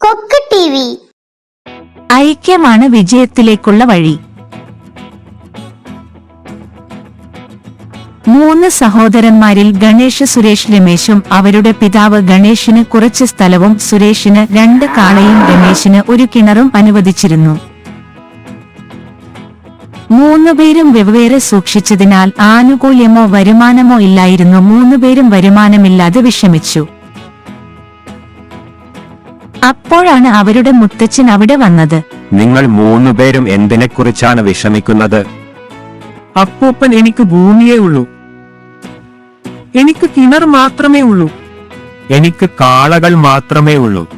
കൊക്ക് ഐക്യമാണ് വിജയത്തിലേക്കുള്ള വഴി. മൂന്ന് സഹോദരന്മാരിൽ ഗണേഷ് സുരേഷ് രമേശും അവരുടെ പിതാവ് ഗണേഷിന് കുറച്ച് സ്ഥലവും സുരേഷിന് രണ്ട് കാളയും രമേശിന് ഒരു കിണറും അനുവദിച്ചിരുന്നു. മൂന്നുപേരും വെവ്വേറെ സൂക്ഷിച്ചതിനാൽ ആനുകൂല്യമോ വരുമാനമോ ഇല്ലായിരുന്നു. മൂന്നുപേരും വരുമാനമില്ലാതെ വിഷമിച്ചു. അപ്പോഴാണ് അവരുടെ മുത്തച്ഛൻ അവിടെ വന്നത്. നിങ്ങൾ മൂന്നുപേരും എന്തിനെക്കുറിച്ചാണ് വിഷമിക്കുന്നത്? അപ്പൂപ്പൻ എനിക്ക് ഭൂമിയേ ഉള്ളൂ. എനിക്ക് കിണർ മാത്രമേ ഉള്ളൂ. എനിക്ക് കാളകൾ മാത്രമേ ഉള്ളൂ.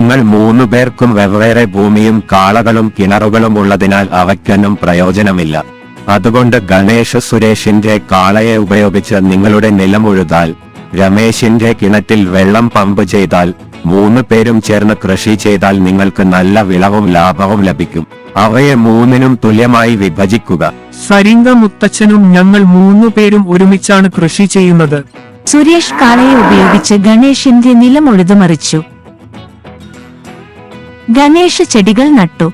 നിങ്ങൾ മൂന്നു പേർക്കും വെവ്വേറെ ഭൂമിയും കാളകളും കിണറുകളും ഉള്ളതിനാൽ അവയ്ക്കൊന്നും പ്രയോജനമില്ല. അതുകൊണ്ട് ഗണേശ സുരേഷിന്റെ കാളയെ ഉപയോഗിച്ച് നിങ്ങളുടെ നിലമുഴുതാൽ രമേശിന്റെ കിണറ്റിൽ വെള്ളം പമ്പ് ചെയ്താൽ മൂന്ന് പേരും ചേർന്ന് കൃഷി ചെയ്താൽ നിങ്ങൾക്ക് നല്ല വിളവും ലാഭവും ലഭിക്കും. അവയെ മൂന്നിനും തുല്യമായി വിഭജിക്കുക. സരിങ്ക മുത്തച്ഛനും ഞങ്ങൾ മൂന്നു പേരും ഒരുമിച്ചാണ് കൃഷി ചെയ്യുന്നത്. സുരേഷ് കാളയെ ഉപയോഗിച്ച് ഗണേഷിന്റെ നിലം ഉഴുതുമറിച്ചു ഗണേഷ് ചെടികൾ നട്ടു.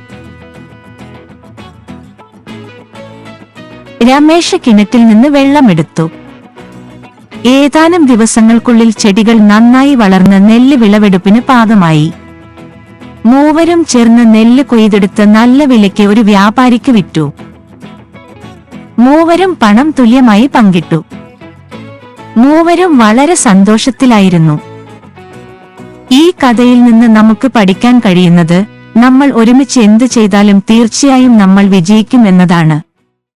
രമേശ് കിണറ്റിൽ നിന്ന് വെള്ളമെടുത്തു. ഏതാനും ദിവസങ്ങൾക്കുള്ളിൽ ചെടികൾ നന്നായി വളർന്ന് നെല്ല് വിളവെടുപ്പിന് പാകമായി. മൂവരും ചേർന്ന് നെല്ല് കൊയ്തെടുത്ത് നല്ല വിലയ്ക്ക് ഒരു വ്യാപാരിക്ക് വിറ്റു. മൂവരും പണം തുല്യമായി പങ്കിട്ടു. മൂവരും വളരെ സന്തോഷത്തിലായിരുന്നു. ഈ കഥയിൽ നിന്ന് നമുക്ക് പഠിക്കാൻ കഴിയുന്നത് നമ്മൾ ഒരുമിച്ച് എന്ത് ചെയ്താലും തീർച്ചയായും നമ്മൾ വിജയിക്കും എന്നതാണ്.